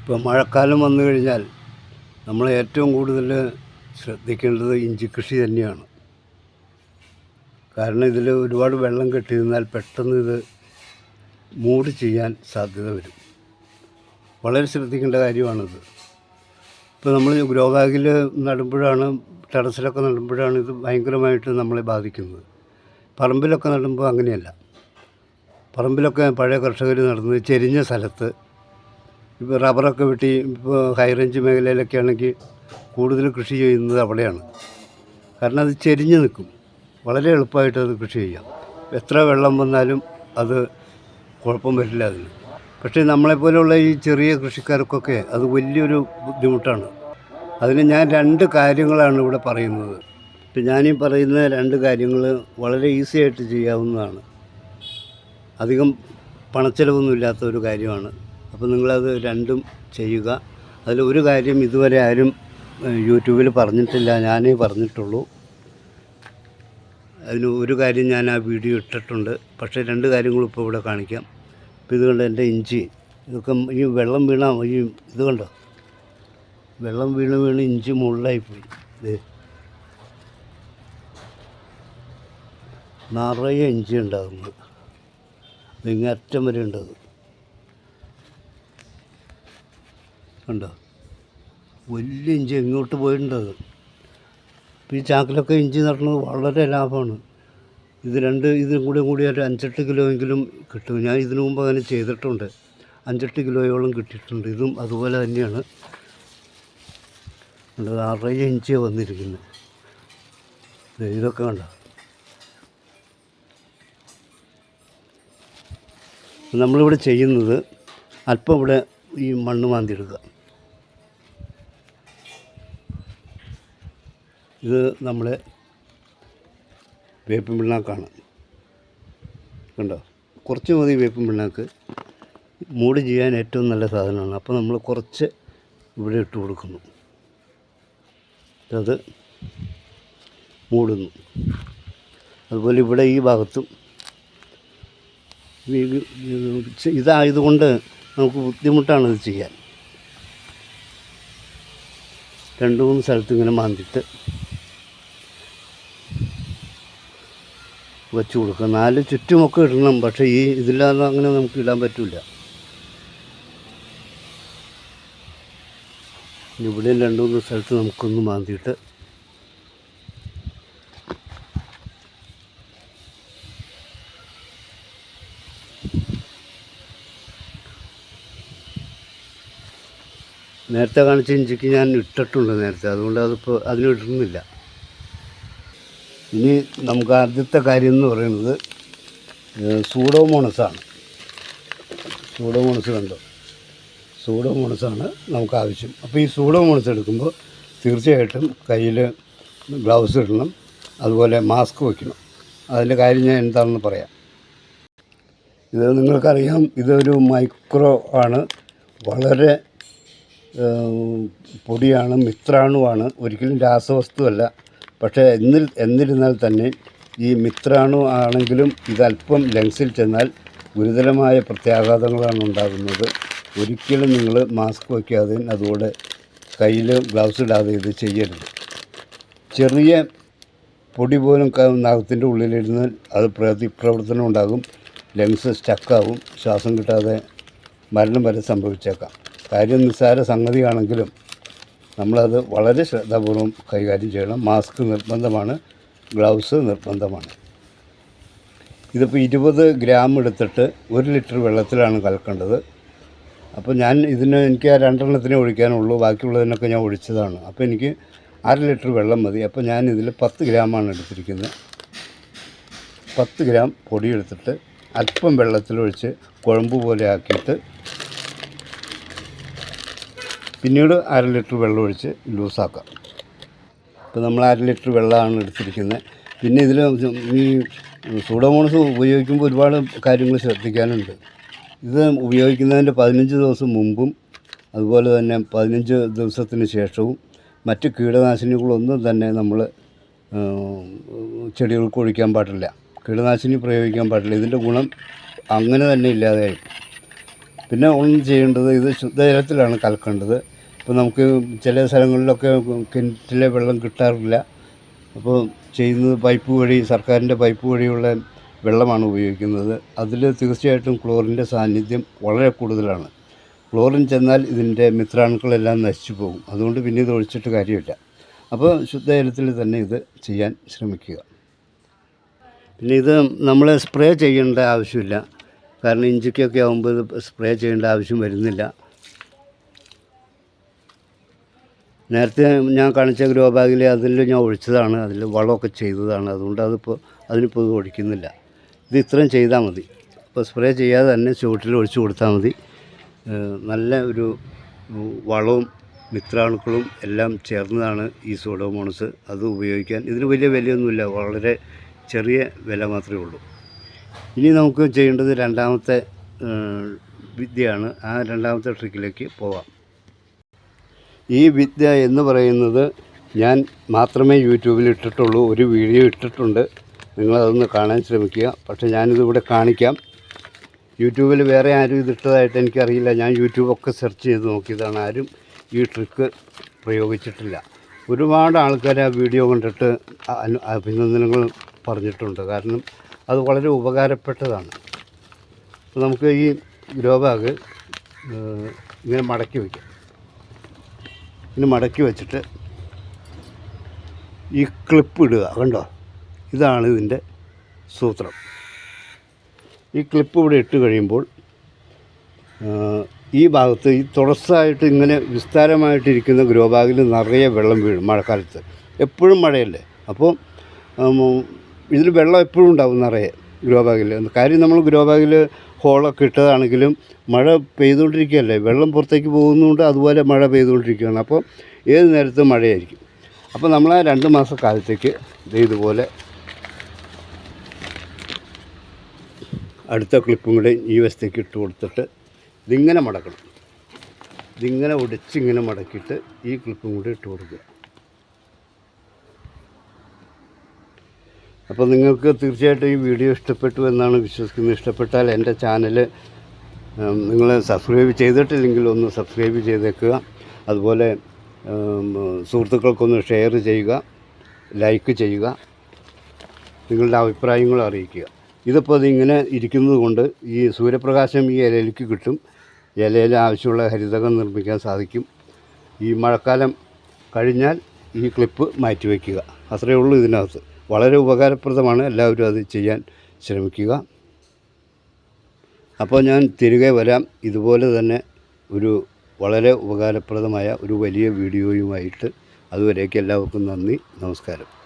ഇപ്പോൾ മഴക്കാലം വന്നു കഴിഞ്ഞാൽ നമ്മൾ ഏറ്റവും കൂടുതൽ ശ്രദ്ധിക്കേണ്ടത് ഇഞ്ചി കൃഷി തന്നെയാണ്. കാരണം ഇതിൽ ഒരുപാട് വെള്ളം കെട്ടിയിരുന്നാൽ പെട്ടെന്ന് ഇത് മൂട് ചെയ്യാൻ സാധ്യത വരും. വളരെ ശ്രദ്ധിക്കേണ്ട കാര്യമാണിത്. ഇപ്പോൾ നമ്മൾ ഗ്രോ ബാഗിൽ നടുമ്പോഴാണ് ടെറസിലൊക്കെ നടുമ്പോഴാണ് ഇത് ഭയങ്കരമായിട്ട് നമ്മളെ ബാധിക്കുന്നത്. പറമ്പിലൊക്കെ നടുമ്പോൾ അങ്ങനെയല്ല. പറമ്പിലൊക്കെ പഴയ കർഷകർ നടന്നത് ചെരിഞ്ഞ സ്ഥലത്ത് ഇപ്പോൾ റബ്ബറൊക്കെ വെട്ടി ഇപ്പോൾ ഹൈ റേഞ്ച് മേഖലയിലൊക്കെ ആണെങ്കിൽ കൂടുതൽ കൃഷി ചെയ്യുന്നത് അവിടെയാണ്. കാരണം അത് ചെരിഞ്ഞ് നിൽക്കും. വളരെ എളുപ്പമായിട്ട് അത് കൃഷി ചെയ്യാം. എത്ര വെള്ളം വന്നാലും അത് കുഴപ്പം വരില്ല അതിന്. പക്ഷേ നമ്മളെപ്പോലെയുള്ള ഈ ചെറിയ കൃഷിക്കാർക്കൊക്കെ അത് വലിയൊരു ബുദ്ധിമുട്ടാണ്. അതിന് ഞാൻ രണ്ട് കാര്യങ്ങളാണ് ഇവിടെ പറയുന്നത്. ഇപ്പം ഞാനീ പറയുന്ന രണ്ട് കാര്യങ്ങൾ വളരെ ഈസി ആയിട്ട് ചെയ്യാവുന്നതാണ്. അധികം പണച്ചെലവൊന്നും ഇല്ലാത്ത ഒരു കാര്യമാണ്. അപ്പോൾ നിങ്ങളത് രണ്ടും ചെയ്യുക. അതിൽ ഒരു കാര്യം ഇതുവരെ ആരും യൂട്യൂബിൽ പറഞ്ഞിട്ടില്ല ഞാനേ പറഞ്ഞിട്ടുള്ളൂ. അതിന് ഒരു കാര്യം ഞാൻ ആ വീഡിയോ ഇട്ടിട്ടുണ്ട്. പക്ഷേ രണ്ട് കാര്യങ്ങളും ഇപ്പോൾ ഇവിടെ കാണിക്കാം. ഇപ്പോൾ ഇത് കണ്ടോ എന്റെ ഇഞ്ചി. ഇതൊക്കെ ഈ വെള്ളം വീണ ഈ ഇത് കണ്ടോ? വെള്ളം വീണ് വീണ് ഇഞ്ചി മുകളിലായിപ്പോയി ഇത് നിറയെ ഇഞ്ചി ഉണ്ടാകുന്നത് ഇങ്ങറ്റം വരെ ഉണ്ടത്. കണ്ടോ? വലിയ ഇഞ്ചി എങ്ങോട്ട് പോയിട്ടുണ്ടത് ഈ ചാക്കിലൊക്കെ ഇഞ്ചി നടന്നത് വളരെ ലാഭമാണ്. ഇത് രണ്ട് ഇതും കൂടി കൂടി ഒരു അഞ്ചെട്ട് കിലോ എങ്കിലും കിട്ടും. ഞാൻ ഇതിനു മുമ്പ് അങ്ങനെ ചെയ്തിട്ടുണ്ട്. അഞ്ചെട്ട് കിലോയോളം കിട്ടിയിട്ടുണ്ട്. ഇതും അതുപോലെ തന്നെയാണ്. കണ്ടോ നിറയെ ഇഞ്ചിയാണ് വന്നിരിക്കുന്നത്. ഇതൊക്കെ കണ്ടോ? നമ്മളിവിടെ ചെയ്യുന്നത് അല്പം ഇവിടെ ഈ മണ്ണ് മാന്തി ഇത് നമ്മളെ വേപ്പിൻ പിണ്ണാക്കാണ്. കണ്ടോ? കുറച്ച് മതി വേപ്പിൻ പിണ്ണാക്ക്. മൂട് ചെയ്യാൻ ഏറ്റവും നല്ല സാധനമാണ്. അപ്പോൾ നമ്മൾ കുറച്ച് ഇവിടെ ഇട്ട് കൊടുക്കുന്നു. അത് മൂടുന്നു. അതുപോലെ ഇവിടെ ഈ ഭാഗത്തും ഇതായതുകൊണ്ട് നമുക്ക് ബുദ്ധിമുട്ടാണ് ഇത് ചെയ്യാൻ. രണ്ട് മൂന്ന് സ്ഥലത്ത് ഇങ്ങനെ മാന്തിട്ട് വെച്ച് കൊടുക്കുക. നാല് ചുറ്റുമൊക്കെ ഇടണം പക്ഷേ ഈ ഇതില്ലാതെ അങ്ങനെ നമുക്ക് ഇടാൻ പറ്റില്ല ഇവിടെയും രണ്ട് മൂന്ന് സ്ഥലത്ത് നമുക്കൊന്ന് മാന്തിയിട്ട് നേരത്തെ കാണിച്ച ഇഞ്ചിക്ക് ഞാൻ ഇട്ടിട്ടുണ്ട് നേരത്തെ. അതുകൊണ്ട് അതിപ്പോൾ അതിന് ഇടുന്നില്ല. ഇനി നമുക്ക് ആദ്യത്തെ കാര്യം എന്ന് പറയുന്നത് സൂഡോമോണസാണ്. സൂഡോമോണസ് കണ്ടോ? സൂഡോമോണസാണ് നമുക്ക് ആവശ്യം. അപ്പോൾ ഈ സൂഡോമോണസ് എടുക്കുമ്പോൾ തീർച്ചയായിട്ടും കയ്യിൽ ഗ്ലൗസ് ഇടണം അതുപോലെ മാസ്ക് വയ്ക്കണം. അതിന്റെ കാര്യം ഞാൻ എന്താണെന്ന് പറയാം. ഇത് നിങ്ങൾക്കറിയാം ഇതൊരു മൈക്രോ ആണ്. വളരെ പൊടിയാണ് മിത്രാണുവാണ്. ഒരിക്കലും രാസവസ്തുവല്ല. പക്ഷേ എന്നിൽ എന്നിരുന്നാൽ തന്നെ ഈ മിത്രാണു ആണെങ്കിലും ഇതല്പം ലങ്സിൽ ചെന്നാൽ ഗുരുതരമായ പ്രത്യാഘാതങ്ങളാണ് ഉണ്ടാകുന്നത്. ഒരിക്കലും നിങ്ങൾ മാസ്ക് വയ്ക്കാതെയും അതുപോലെ കയ്യിൽ ഗ്ലൗസ് ഇടാതെ ഇത് ചെയ്യരുത്. ചെറിയ പൊടി പോലും നാഗത്തിന്റെ ഉള്ളിലിരുന്നാൽ അത് പ്രതിപ്രവർത്തനം ഉണ്ടാകും. ലങ്സ് സ്റ്റക്കാവും. ശ്വാസം കിട്ടാതെ മരണം വരെ സംഭവിച്ചേക്കാം. കാര്യം നിസ്സാര സംഗതിയാണെങ്കിലും നമ്മളത് വളരെ ശ്രദ്ധാപൂർവം കൈകാര്യം ചെയ്യണം. മാസ്ക് നിർബന്ധമാണ്. ഗ്ലൗസ് നിർബന്ധമാണ്. ഇതിപ്പോൾ ഇരുപത് ഗ്രാം എടുത്തിട്ട് ഒരു ലിറ്റർ വെള്ളത്തിലാണ് കലക്കേണ്ടത്. അപ്പോൾ ഞാൻ ഇതിന് എനിക്ക് ആ രണ്ടെണ്ണത്തിനെ ഒഴിക്കാനുള്ളൂ. ബാക്കിയുള്ളതിനൊക്കെ ഞാൻ ഒഴിച്ചതാണ്. അപ്പോൾ എനിക്ക് അര ലിറ്റർ വെള്ളം മതി. അപ്പോൾ ഞാൻ ഇതിൽ പത്ത് ഗ്രാമാണ് എടുത്തിരിക്കുന്നത്. പത്ത് ഗ്രാം പൊടിയെടുത്തിട്ട് അല്പം വെള്ളത്തിലൊഴിച്ച് കുഴമ്പ് പോലെ ആക്കിയിട്ട് പിന്നീട് അര ലിറ്റർ വെള്ളം ഒഴിച്ച് ലൂസാക്കാം. ഇപ്പോൾ നമ്മൾ അര ലിറ്റർ വെള്ളമാണ് എടുത്തിരിക്കുന്നത്. പിന്നെ ഇതിൽ ഈ സൂഡോമോണസ് ഉപയോഗിക്കുമ്പോൾ ഒരുപാട് കാര്യങ്ങൾ ശ്രദ്ധിക്കാനുണ്ട്. ഇത് ഉപയോഗിക്കുന്നതിന്റെ പതിനഞ്ച് ദിവസം മുമ്പും അതുപോലെ തന്നെ പതിനഞ്ച് ദിവസത്തിന് ശേഷവും മറ്റ് കീടനാശിനികളൊന്നും തന്നെ നമ്മൾ ചെടികൾക്ക് ഒഴിക്കാൻ പാടില്ല. കീടനാശിനി പ്രയോഗിക്കാൻ പാടില്ല. ഇതിന്റെ ഗുണം അങ്ങനെ തന്നെ ഇല്ലാതെയായി. പിന്നെ ഒന്നും ചെയ്യേണ്ടത് ഇത് ശുദ്ധജലത്തിലാണ് കലക്കേണ്ടത്. ഇപ്പോൾ നമുക്ക് ചില സ്ഥലങ്ങളിലൊക്കെ കിണറ്റിലെ വെള്ളം കിട്ടാറില്ല. അപ്പോൾ ചെയ്യുന്നത് പൈപ്പ് വഴി സർക്കാരിന്റെ പൈപ്പ് വഴിയുള്ള വെള്ളമാണ് ഉപയോഗിക്കുന്നത്. അതിൽ തീർച്ചയായിട്ടും ക്ലോറിന്റെ സാന്നിധ്യം വളരെ കൂടുതലാണ്. ക്ലോറിൻ ചെന്നാൽ ഇതിന്റെ മിത്രാണുക്കളെല്ലാം നശിച്ചു പോകും. അതുകൊണ്ട് പിന്നെ ഇത് ഒഴിച്ചിട്ട് കാര്യമില്ല. അപ്പോൾ ശുദ്ധജലത്തിൽ തന്നെ ഇത് ചെയ്യാൻ ശ്രമിക്കുക. പിന്നെ ഇത് നമ്മൾ സ്പ്രേ ചെയ്യേണ്ട ആവശ്യമില്ല. കാരണം ഇഞ്ചിക്കൊക്കെ ആകുമ്പോൾ സ്പ്രേ ചെയ്യേണ്ട ആവശ്യം വരുന്നില്ല. നേരത്തെ ഞാൻ കാണിച്ച ഗ്രോ ബാഗിൽ അതിൽ ഞാൻ ഒഴിച്ചതാണ് അതിൽ വളമൊക്കെ ചെയ്തതാണ്. അതുകൊണ്ട് അതിപ്പോൾ അതിനിപ്പോൾ ഇത് ഒഴിക്കുന്നില്ല. ഇത് ഇത്രയും ചെയ്താൽ മതി. ഇപ്പോൾ സ്പ്രേ ചെയ്യാതെ തന്നെ ചുവട്ടിൽ ഒഴിച്ചു കൊടുത്താൽ മതി. നല്ല ഒരു വളവും മിത്രാണുക്കളും എല്ലാം ചേർന്നതാണ് ഈ സോഡോമോണസ്. അത് ഉപയോഗിക്കാൻ ഇതിന് വലിയ വിലയൊന്നുമില്ല വളരെ ചെറിയ വില മാത്രമേ ഉള്ളൂ. ഇനി നമുക്ക് ചെയ്യേണ്ടത് രണ്ടാമത്തെ വിദ്യയാണ്. ആ രണ്ടാമത്തെ ട്രിക്കിലേക്ക് പോവാം. ഈ വിദ്യ എന്ന് പറയുന്നത് ഞാൻ മാത്രമേ യൂട്യൂബിൽ ഇട്ടിട്ടുള്ളൂ. ഒരു വീഡിയോ ഇട്ടിട്ടുണ്ട്. നിങ്ങളതൊന്ന് കാണാൻ ശ്രമിക്കുക. പക്ഷേ ഞാനിതിവിടെ കാണിക്കാം. യൂട്യൂബിൽ വേറെ ആരും ഇതിട്ടതായിട്ട് എനിക്കറിയില്ല. ഞാൻ യൂട്യൂബൊക്കെ സെർച്ച് ചെയ്ത് നോക്കിയതാണ് ആരും ഈ ട്രിക്ക് പ്രയോഗിച്ചിട്ടില്ല. ഒരുപാട് ആൾക്കാർ ആ വീഡിയോ കണ്ടിട്ട് അഭിനന്ദനങ്ങൾ പറഞ്ഞിട്ടുണ്ട്. കാരണം അത് വളരെ ഉപകാരപ്പെട്ടതാണ്. അപ്പോൾ നമുക്ക് ഈ ഗ്രോ ബാഗ് ഇങ്ങനെ മടക്കി വയ്ക്കാം ഇങ്ങനെ മടക്കി വെച്ചിട്ട് ഈ ക്ലിപ്പ് ഇടുക കണ്ടോ? ഇതാണ് ഇതിന്റെ സൂത്രം. ഈ ക്ലിപ്പ് ഇവിടെ ഇട്ട് കഴിയുമ്പോൾ ഈ ഭാഗത്ത് ഈ തുടർച്ചയായിട്ട് ഇങ്ങനെ വിസ്താരമായിട്ടിരിക്കുന്ന ഗ്രോ ബാഗിൽ നിറയെ വെള്ളം വീഴും മഴക്കാലത്ത്. എപ്പോഴും മഴയല്ലേ? അപ്പോൾ ഇതിൽ വെള്ളം എപ്പോഴും ഉണ്ടാവും നിറയെ ഗ്രോ ബാഗിൽ കാര്യം നമ്മൾ ഗ്രോ ബാഗിൽ ഹോളൊക്കെ ഇട്ടതാണെങ്കിലും മഴ പെയ്തുകൊണ്ടിരിക്കുകയല്ലേ? വെള്ളം പുറത്തേക്ക് പോകുന്നതുകൊണ്ട് അതുപോലെ മഴ പെയ്തുകൊണ്ടിരിക്കുകയാണ്. അപ്പോൾ ഏത് നേരത്തും മഴയായിരിക്കും. അപ്പോൾ നമ്മൾ ആ രണ്ട് മാസ കാലത്തേക്ക് ദേ ഇതുപോലെ അടുത്ത ക്ലിപ്പും കൂടെ ഈ വശത്തേക്ക് ഇട്ട് കൊടുത്തിട്ട് ഇതിങ്ങനെ മടക്കണം. ഇതിങ്ങനെ ഒടിച്ചിങ്ങനെ മടക്കിയിട്ട് ഈ ക്ലിപ്പും കൂടി ഇട്ട് കൊടുക്കുക. അപ്പോൾ നിങ്ങൾക്ക് തീർച്ചയായിട്ടും ഈ വീഡിയോ ഇഷ്ടപ്പെട്ടു എന്നാണ് വിശ്വസിക്കുന്നത്. ഇഷ്ടപ്പെട്ടാൽ എന്റെ ചാനൽ നിങ്ങൾ സബ്സ്ക്രൈബ് ചെയ്തിട്ടില്ലെങ്കിൽ ഒന്ന് സബ്സ്ക്രൈബ് ചെയ്തേക്കുക. അതുപോലെ സുഹൃത്തുക്കൾക്കൊന്ന് ഷെയർ ചെയ്യുക ലൈക്ക് ചെയ്യുക നിങ്ങളുടെ അഭിപ്രായങ്ങൾ അറിയിക്കുക. ഇതിപ്പോൾ ഇതിങ്ങനെ ഇരിക്കുന്നത് കൊണ്ട് ഈ സൂര്യപ്രകാശം ഈ ഇലയിലേക്ക് കിട്ടും. ഇലയിൽ ആവശ്യമുള്ള ഹരിതകം നിർമ്മിക്കാൻ സാധിക്കും. ഈ മഴക്കാലം കഴിഞ്ഞാൽ ഈ ക്ലിപ്പ് മാറ്റി വയ്ക്കുക. അത്രയേ ഉള്ളൂ ഇതിനകത്ത്. വളരെ ഉപകാരപ്രദമാണ് എല്ലാവരും അത് ചെയ്യാൻ ശ്രമിക്കുക. അപ്പോൾ ഞാൻ തിരികെ വരാം. ഇതുപോലെ തന്നെ ഒരു വളരെ ഉപകാരപ്രദമായ ഒരു വലിയ വീഡിയോയുമായിട്ട്. അതുവരേക്ക് എല്ലാവർക്കും നന്ദി. നമസ്കാരം.